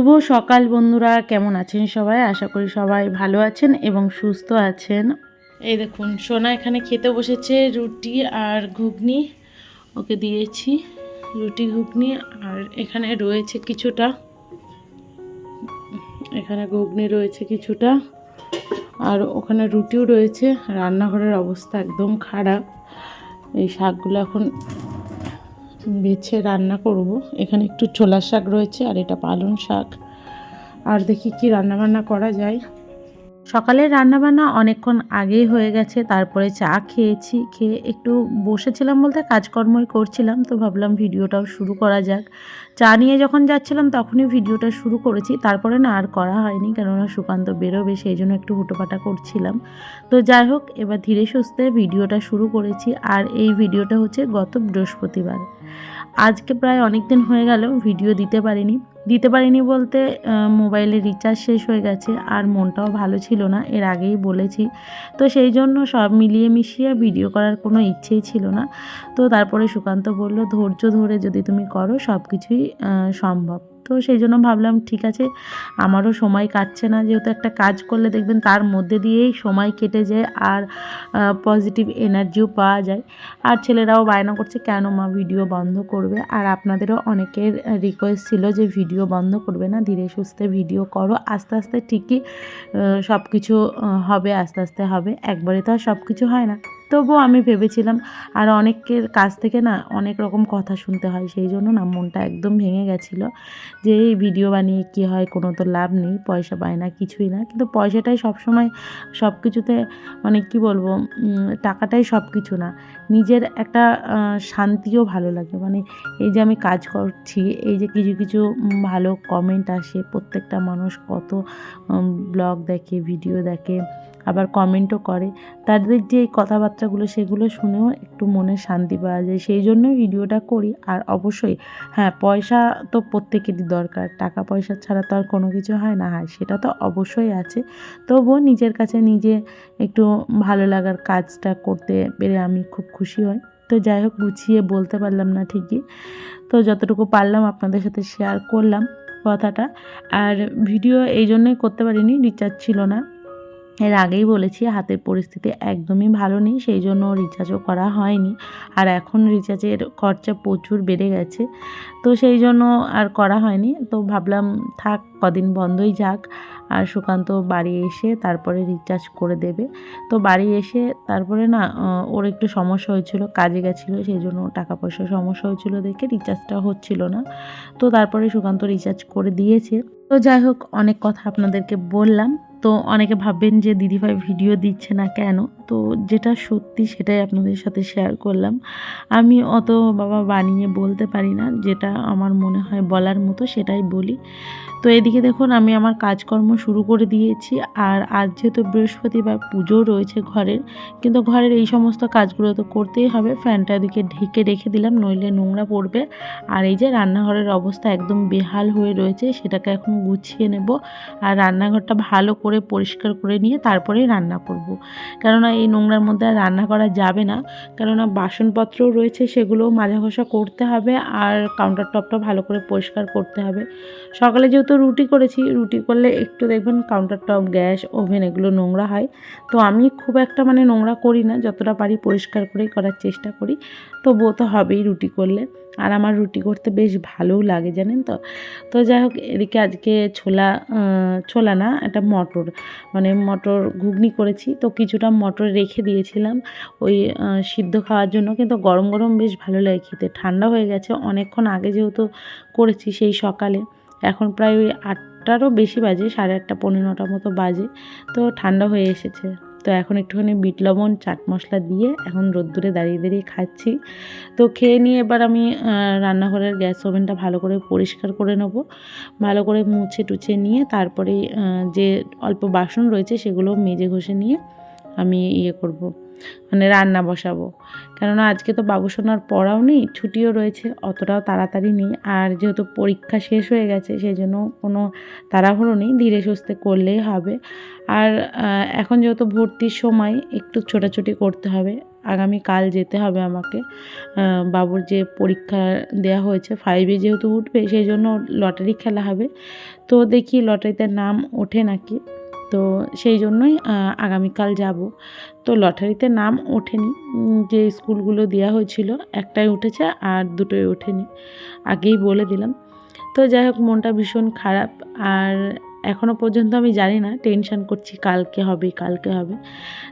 শুভ সকাল বন্ধুরা, কেমন আছেন সবাই? আশা করি সবাই ভালো আছেন এবং সুস্থ আছেন। এই দেখুন, সোনা এখানে খেতে বসেছে রুটি আর ঘুগনি। ওকে দিয়েছি রুটি, ঘুগনি আর এখানে রয়েছে কিছুটা, এখানে ঘুগনি রয়েছে কিছুটা আর ওখানে রুটিও রয়েছে। রান্নাঘরের অবস্থা একদম খারাপ। এই শাকগুলো এখন বেছে রান্না করব। এখানে একটু ছোলার শাক রয়েছে আর এটা পালং শাক। আর দেখি কি রান্না বান্না করা যায়। সকালের রান্নাবান্না অনেকক্ষণ আগেই হয়ে গেছে, তারপরে চা খেয়েছি, খেয়ে একটু বসেছিলাম বলতে কাজকর্মই করছিলাম, তো ভাবলাম ভিডিওটাও শুরু করা যাক। চা নিয়ে যখন যাচ্ছিলাম তখনই ভিডিওটা শুরু করেছি, তারপরে না আর করা হয়নি, কেননা সুকান্ত বেরোবে, সেই জন্য একটু হুটোপাটা করছিলাম। তো যাই হোক, এবার ধীরে সুস্থে ভিডিওটা শুরু করেছি, আর এই ভিডিওটা হচ্ছে গত বৃহস্পতিবার। আজকে প্রায় অনেক দিন হয়ে গেল ভিডিও দিতে পারিনি। দিতে পারিনি বলতে মোবাইলে রিচার্জ শেষ হয়ে গেছে, আর মনটাও ভালো ছিল না, এর আগেই বলেছি। তো সেই জন্য সব মিলিয়ে মিশিয়ে ভিডিও করার কোনো ইচ্ছেই ছিল না। তো তারপরে সুকান্ত বলল, ধৈর্য ধরে যদি তুমি করো সব কিছুই সম্ভব। তো সেই জন্য ভাবলাম, ঠিক আছে, আমারও সময় কাটছে না, যেহেতু একটা কাজ করলে দেখবেন তার মধ্যে দিয়েই সময় কেটে যায় আর পজিটিভ এনার্জিও পাওয়া যায়। আর ছেলেরাও বায়না করছে, কেন মা ভিডিও বন্ধ করবে? আর আপনাদেরও অনেকের রিকোয়েস্ট ছিল যে ভিডিও বন্ধ করবে না, ধীরে সুস্থে ভিডিও করো। আস্তে আস্তে ঠিকই সব কিছু হবে, আস্তে আস্তে হবে। একবারে তো আর সব কিছু হয় না। তবুও আমি ভেবেছিলাম, আর অনেকের কাছ থেকে না অনেক রকম কথা শুনতে হয়, সেই জন্য না মনটা একদম ভেঙে গেছিল যে এই ভিডিও বানিয়ে কী হয়, কোনো তো লাভ নেই, পয়সা পায় না, কিছুই না। কিন্তু পয়সাটাই সবসময় সব কিছুতে মানে কি বলব টাকাটাই সব কিছু না। নিজের একটা শান্তিও ভালো লাগে। মানে এই যে আমি কাজ করছি, এই যে কিছু কিছু ভালো কমেন্ট আসে, প্রত্যেকটা মানুষ কত ব্লগ দেখে ভিডিও দেখে আবার কমেন্টও করে। তাদের যে কথাবার্তাগুলো, সেগুলো শুনেও একটু মনে শান্তি পাওয়া যায়। সেই জন্য ভিডিওটা করি। আর অবশ্যই হ্যাঁ পয়সা তো প্রত্যেকেরই দরকার। টাকা পয়সা ছাড়া তো আর কোনো কিছু হয় না। হয়, সেটা তো অবশ্যই আছে। তবুও নিজের কাছে নিজে একটু ভালো লাগার কাজটা করতে পেরে আমি খুব খুশি হই। তো যাই হোক, গুছিয়ে বলতে পারলাম না ঠিকই। তো যতটুকু পারলাম আপনাদের সাথে শেয়ার করলাম কথাটা। আর ভিডিও এই জন্যই করতে পারিনি রিচার্জ ছিল না। এর আগেই বলেছি, হাতের পরিস্থিতি একদমই ভালো নেই, সেই জন্য রিচার্জও করা হয়নি। আর এখন রিচার্জের খরচা প্রচুর বেড়ে গেছে, তো সেই জন্য আর করা হয়নি। তো ভাবলাম থাক, কদিন বন্ধই যাক। আর সুকান্ত বাড়ি এসে তারপরে রিচার্জ করে দেবে। তো বাড়ি এসে তারপরে না ওর একটু সমস্যা হয়েছিল, কাজে গেছিল, সেই জন্য টাকা পয়সার সমস্যা হয়েছিল দেখে রিচার্জটা হচ্ছিল না। তো তারপরে সুকান্ত রিচার্জ করে দিয়েছে। তো যাই হোক, অনেক কথা আপনাদেরকে বললাম। তো অনেকে ভাববেন যে দিদিভাই ভিডিও দিচ্ছে না কেন? তো যেটা সত্যি সেটাই আপনাদের সাথে শেয়ার করলাম। আমি অত বাবা বানিয়ে বলতে পারি না, যেটা আমার মনে হয় বলার মতো সেটাই বলি। তো এদিকে দেখুন, আমি আমার কাজকর্ম শুরু করে দিয়েছি। আর আজ যেহেতু বৃহস্পতিবার পুজোও রয়েছে ঘরের, কিন্তু ঘরের এই সমস্ত কাজগুলো তো করতেই হবে। ফ্যানটা এদিকে ঢেকে রেখে দিলাম, নইলে নোংরা পড়বে। আর এই যে রান্নাঘরের অবস্থা একদম বেহাল হয়ে রয়েছে, সেটাকে এখন গুছিয়ে নেব। আর রান্নাঘরটা ভালো করে পরিষ্কার করে নিয়ে তারপরে রান্না করব। কেননা এই নোংরার মধ্যে আর রান্না করা যাবে না। কেননা বাসনপত্রও রয়েছে, সেগুলোও মাজা ঘষা করতে হবে আর কাউন্টার টপটা ভালো করে পরিষ্কার করতে হবে। সকালে যেহেতু রুটি করেছি, রুটি করলে একটু দেখবেন কাউন্টার টপ গ্যাস ওভেন এগুলো নোংরা হয়। তো আমি খুব একটা মানে নোংরা করি না, যতটা পারি পরিষ্কার করেই করার চেষ্টা করি। তবুও তো হবেই রুটি করলে। আর আমার রুটি করতে বেশ ভালোও লাগে, জানেন তো? তো যাই হোক, এদিকে আজকে ছোলা ছোলা না এটা মটর মানে মটর ঘুগনি করেছি। তো কিছুটা মটর রেখে দিয়েছিলাম, ওই সিদ্ধ খাওয়ার জন্য। কিন্তু গরম গরম বেশ ভালো লাগে খেতে। ঠান্ডা হয়ে গেছে, অনেকক্ষণ আগে যেহেতু করেছি সেই সকালে। এখন প্রায় ওই আটটারও বেশি বাজে, সাড়ে আটটা পনেরো মতো বাজে। তো ঠান্ডা হয়ে এসেছে। তো এখন একটুখানি বিট লবণ, চাট মশলা দিয়ে এখন রোদ্দুরে দাঁড়িয়ে দাঁড়িয়ে খাচ্ছি। তো খেয়ে নিয়ে এবার আমি রান্নাঘরের গ্যাস ওভেনটা ভালো করে পরিষ্কার করে নেব। ভালো করে মুছে টুছে নিয়ে তারপরে যে অল্প বাসন রয়েছে সেগুলো মেজে ঘষে নিয়ে আমি ইয়ে করব। মানে রান্না বসাবো। কেননা আজকে তো বাবুসোনার পড়াও নেই, ছুটিও রয়েছে, অতটাও তাড়াতাড়ি নেই। আর যেহেতু পরীক্ষা শেষ হয়ে গেছে সেই জন্য কোনো তাড়াহুড়ো নেই, ধীরে সুস্থে করলেই হবে। আর এখন যেহেতু ভর্তির সময়, একটু ছোটাছুটি করতে হবে। আগামীকাল যেতে হবে আমাকে। বাবুর যে পরীক্ষা দেওয়া হয়েছে ফাইভে যেহেতু উঠবে সেই জন্য লটারি খেলা হবে। তো দেখি লটারিতে নাম ওঠে নাকি। তো সেই জন্যই আগামীকাল যাব। তো লটারিতে নাম ওঠেনি। যে স্কুলগুলো দেওয়া হয়েছিল, একটাই উঠেছে আর দুটোই ওঠেনি। আগেই বলে দিলাম। তো যাই হোক, মনটা ভীষণ খারাপ। আর এখনও পর্যন্ত আমি জানি না, টেনশন করছি কালকে হবে কালকে হবে।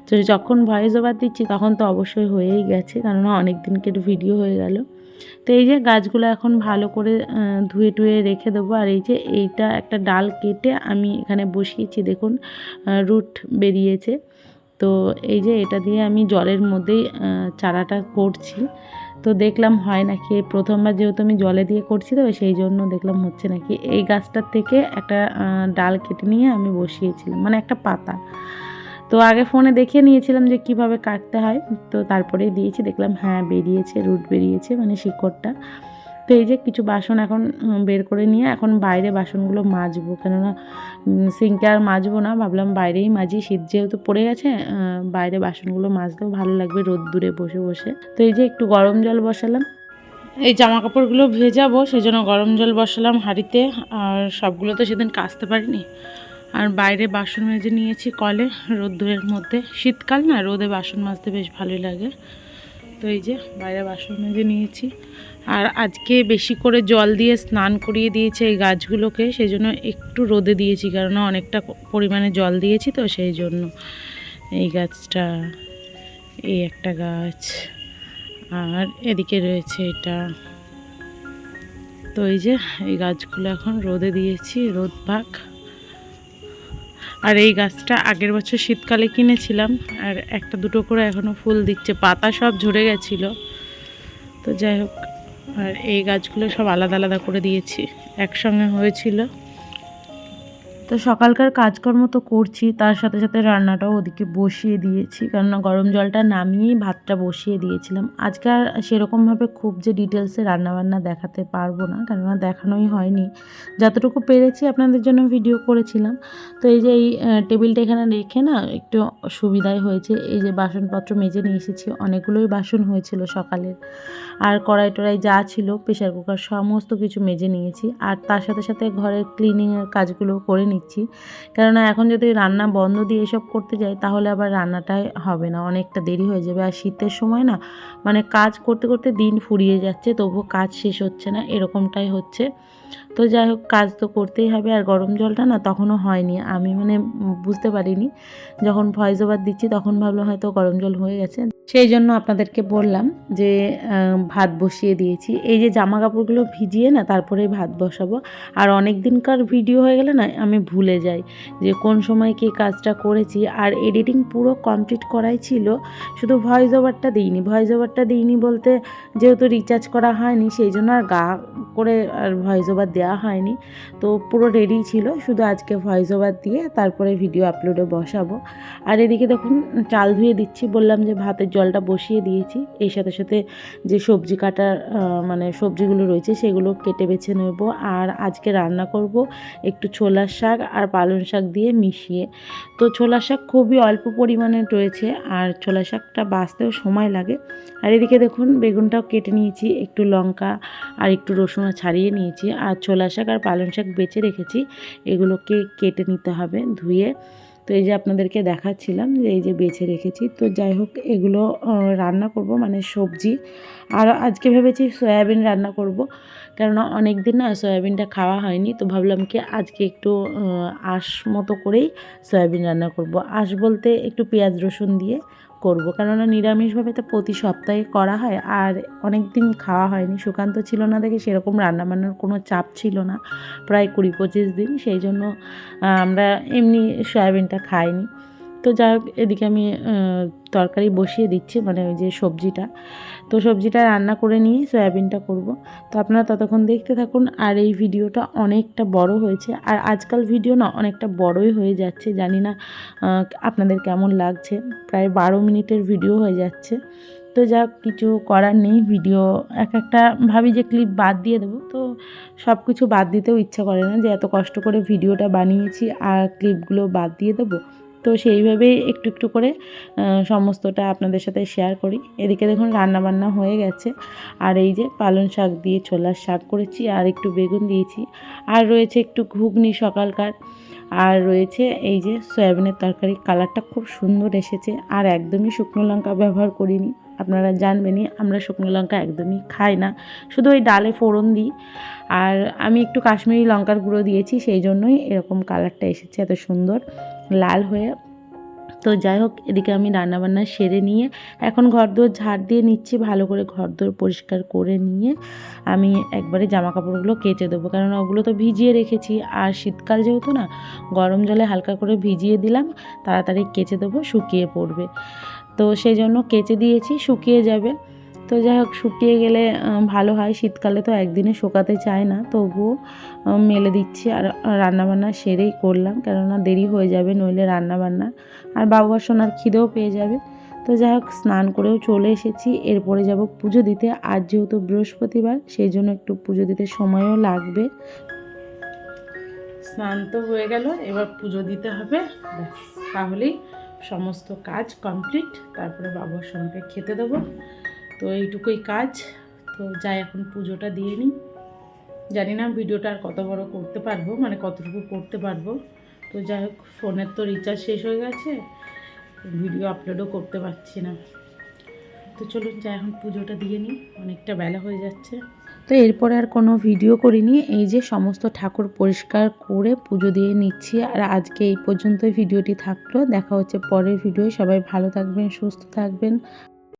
তো যখন ভয়েস ওভার দিচ্ছি, তখন তো অবশ্যই হয়েই গেছে। কেননা অনেক দিনকের ভিডিও হয়ে গেল। তো এই যে গাছগুলো এখন ভালো করে ধুয়ে টুয়ে রেখে দেবো। আর এই যে এইটা একটা ডাল কেটে আমি এখানে বসিয়েছি, দেখুন রুট বেরিয়েছে। তো এই যে এটা দিয়ে আমি জলের মধ্যেই চারাটা করছি। তো দেখলাম হয় নাকি প্রথমবার যেহেতু আমি জলে দিয়ে করছি, তো সেই জন্য দেখলাম হচ্ছে নাকি। এই গাছটার থেকে একটা ডাল কেটে নিয়ে আমি বসিয়েছিলাম মানে একটা পাতা। তো আগে ফোনে দেখিয়ে নিয়েছিলাম যে কীভাবে কাটতে হয়। তো তারপরেই দিয়েছি, দেখলাম হ্যাঁ বেরিয়েছে রুট বেরিয়েছে মানে শিকড়টা। তো এই যে কিছু বাসন এখন বের করে নিয়ে এখন বাইরে বাসনগুলো মাজবো। কেননা সিঙ্কে আর মাজবো না, ভাবলাম বাইরেই মাজি। শীত যেহেতু পড়ে গেছে বাইরে বাসনগুলো মাজতেও ভালো লাগবে রোদ দূরে বসে বসে। তো এই যে একটু গরম জল বসালাম। এই জামা কাপড়গুলো ভেজাবো সেই জন্য গরম জল বসালাম হাঁড়িতে। আর সবগুলো তো সেদিন কাচতে পারিনি। আর বাইরে বাসন মেজে নিয়েছি কলে রোদ্দুরের মধ্যে। শীতকাল না, রোদে বাসন মাজতে বেশ ভালোই লাগে। তো এই যে বাইরে বাসন মেজে নিয়েছি। আর আজকে বেশি করে জল দিয়ে স্নান করিয়ে দিয়েছে এই গাছগুলোকে সেই জন্য একটু রোদে দিয়েছি কারণ অনেকটা পরিমাণে জল দিয়েছি তো সেই জন্য এই গাছটা, এই একটা গাছ। আর এদিকে রয়েছে এটা। তো এই যে এই গাছগুলো এখন রোদে দিয়েছি, রোদ ভাগ। আর এই গাছটা আগের বছর শীতকালে কিনেছিলাম, আর একটা দুটো করে এখনও ফুল দিচ্ছে, পাতা সব ঝরে গেছিল। তো যাই হোক, আর এই গাছগুলো সব আলাদা আলাদা করে দিয়েছি, একসঙ্গে হয়েছিল। তো সকালকার কাজকর্ম তো করছি, তার সাথে সাথে রান্নাটাও ওদিকে বসিয়ে দিয়েছি। কেননা গরম জলটা নামিয়েই ভাতটা বসিয়ে দিয়েছিলাম। আজকে আর সেরকমভাবে খুব যে ডিটেলসে রান্নাবান্না দেখাতে পারব না, কেননা দেখানোই হয়নি। যতটুকু পেরেছি আপনাদের জন্য ভিডিও করেছিলাম। তো এই যে এই টেবিলটা এখানে রেখে না একটু সুবিধাই হয়েছে। এই যে বাসনপত্র মেজে নিয়ে এসেছি, অনেকগুলোই বাসন হয়েছিল সকালের। আর কড়াই টড়াই যা ছিল প্রেশার কুকার সমস্ত কিছু মেজে নিয়েছি। আর তার সাথে সাথে ঘরের ক্লিনিংয়ের কাজগুলো করে নিচ্ছি। কেননা এখন যদি রান্না বন্ধ দিয়ে এসব করতে যাই, তাহলে আবার রান্নাটাই হবে না। অনেকটা দেরি হয়ে যাবে। আর শীতের সময় না মানে কাজ করতে করতে দিন ফুরিয়ে যাচ্ছে, তবুও কাজ শেষ হচ্ছে না। এরকমটাই হচ্ছে। তো যাই হোক, কাজ তো করতেই হবে। আর গরম জলটা না তখনও হয়নি। আমি মানে বুঝতে পারিনি। যখন ভয়েস দিচ্ছি, তখন ভাবলাম হয়তো গরম জল হয়ে গেছে। সেই জন্য আপনাদেরকে বললাম যে ভাত বসিয়ে দিয়েছি। এই যে জামা কাপড়গুলো ভিজিয়ে না, তারপরে ভাত বসাবো। আর অনেক দিনকার ভিডিও হয়ে গেলে না, আমি ভুলে যাই যে, কোন সময় কী কাজটা করেছি। আর এডিটিং পুরো কমপ্লিট করাই ছিল, শুধু ভয়েস ওভারটা দিইনি। ভয়েস ওভারটা দিইনি বলতে যেহেতু রিচার্জ করা হয়নি, সেই জন্য আর গা করে আর ভয়েস ওভার দেওয়া হয়নি। তো পুরো রেডি ছিল, শুধু আজকে ভয়েস ওভার দিয়ে তারপরে ভিডিও আপলোডে বসাবো। আর এদিকে দেখুন, চাল ধুয়ে দিচ্ছি, বললাম যে ভাতের জলটা বসিয়ে দিয়েছি। এই সাথে সাথে যে সবজি কাটার মানে সবজিগুলো রয়েছে, সেগুলো কেটে বেছে নেব। আর আজকে রান্না করব একটু ছোলার শাক আর পালং শাক দিয়ে মিশিয়ে। তো ছোলার শাক খুবই অল্প পরিমাণে রয়েছে, আর ছোলা শাকটা বাঁচতেও সময় লাগে। আর এদিকে দেখুন, বেগুনটাও কেটে নিয়েছি, একটু লঙ্কা আর একটু রসুনও ছাড়িয়ে নিয়েছি। আর ছোলা শাক আর পালং শাক বেছে রেখেছি। এগুলোকে কেটে নিতে হবে, ধুয়ে। তো এই যে আপনাদেরকে দেখাচ্ছিলাম যে এই যে বেছে রেখেছি। তো যাই হোক, এগুলো রান্না করব মানে সবজি। আর আজকে ভেবেছি সয়াবিন রান্না করব। কেননা অনেক দিন না সয়াবিনটা খাওয়া হয়নি। তো ভাবলাম কি আজকে একটু আঁশ মতো করেই সয়াবিন রান্না করব। আঁশ বলতে একটু পেঁয়াজ রসুন দিয়ে করব। কেননা নিরামিষভাবে তো প্রতি সপ্তাহে করা হয় আর অনেক দিন খাওয়া হয়নি। সুকান্ত ছিল না দেখে সেরকম রান্নাবান্নার কোনো চাপ ছিল না। প্রায় কুড়ি পঁচিশ দিন। সেই জন্য আমরা এমনি সয়াবিনটা খাইনি। তো যাই হোক, এদিকে আমি তরকারি বসিয়ে দিচ্ছি মানে ওই যে সবজিটা। তো সবজিটা রান্না করে নিয়ে সয়াবিনটা করব। তো আপনারা ততক্ষণ দেখতে থাকুন, আর এই ভিডিওটা অনেকটা বড় হয়েছে। আর আজকাল ভিডিও না অনেকটা বড়ই হয়ে যাচ্ছে, জানি না আপনাদের কেমন লাগছে। প্রায় বারো মিনিটের ভিডিও হয়ে যাচ্ছে। তো যা কিছু করার নেই, ভিডিও এক একটা ভাবি যে ক্লিপ বাদ দিয়ে দেবো, তো সব কিছু বাদ দিতেও ইচ্ছা করে না যে এত কষ্ট করে ভিডিওটা বানিয়েছি, আর ক্লিপগুলো বাদ দিয়ে দেবো। তো সেইভাবেই একটু একটু করে সমস্তটা আপনাদের সাথে শেয়ার করি। এদিকে দেখুন রান্না বান্না হয়ে গেছে। আর এই যে পালং শাক দিয়ে ছোলার শাক করেছি আর একটু বেগুন দিয়েছি। আর রয়েছে একটু ঘুগনি সকালকার। আর রয়েছে এই যে সয়াবিনের তরকারি। কালারটা খুব সুন্দর এসেছে। আর একদমই শুকনো লঙ্কা ব্যবহার করিনি। আপনারা জানবেনই, আমরা শুকনো লঙ্কা একদমই খাই না। শুধু ওই ডালে ফোড়ন দিই। আর আমি একটু কাশ্মীরি লঙ্কার গুঁড়ো দিয়েছি, সেই জন্যই এরকম কালারটা এসেছে, এত সুন্দর। লাল হয়ে, তো যাই হোক এদিকে আমি রান্নাবান্না সেরে নিয়ে এখন ঘরদোর ঝাড় দিয়ে নিচ্ছি, ভালো করে ঘরদোর পরিষ্কার করে নিয়ে আমি একবারে জামা কাপড়গুলো কেচে দেবো। কারণ ওগুলো তো ভিজিয়ে রেখেছি, আর শীতকাল যেহেতু না, গরম জলে হালকা করে ভিজিয়ে দিলাম, তাড়াতাড়ি কেচে দেবো, শুকিয়ে পড়বে। তো সেই জন্য কেচে দিয়েছি, শুকিয়ে যাবে। তো যাই হোক, শুকিয়ে গেলে ভালো হয়। শীতকালে তো একদিনে শুকাতে চায় না, তবুও মেলে দিচ্ছি। আর রান্নাবান্না সেরেই করলাম, কেননা দেরি হয়ে যাবে নইলে রান্নাবান্না। আর বাবু সোনার খিদেও পেয়ে যাবে। তো যাই হোক, স্নান করেও চলে এসেছি। এরপরে যাব পুজো দিতে। আজ যেহেতু বৃহস্পতিবার, সেই জন্য একটু পুজো দিতে সময়ও লাগবে। স্নান তো হয়ে গেল, এবার পুজো দিতে হবে। তাহলেই সমস্ত কাজ কমপ্লিট। তারপরে বাবার সঙ্গে খেতে দেবো। তো এইটুকুই কাজ। তো যাই, এখন পুজোটা দিয়ে নিই। জানি না ভিডিওটা আর কত বড় করতে পারব মানে কতটুকু করতে পারব। তো যাই হোক, ফোনের তো রিচার্জ শেষ হয়ে গেছে, ভিডিও আপলোডও করতে পারছি না। তো চলুন যাই, এখন পুজোটা দিয়ে নিই, অনেকটা বেলা হয়ে যাচ্ছে। তো এরপরে আর কোনো ভিডিও করিনি, এই যে সমস্ত ঠাকুর পরিষ্কার করে পুজো দিয়ে নিচ্ছি। আর আজকে এই পর্যন্তই ভিডিওটি থাকল, দেখা হচ্ছে পরের ভিডিও সবাই ভালো থাকবেন, সুস্থ থাকবেন।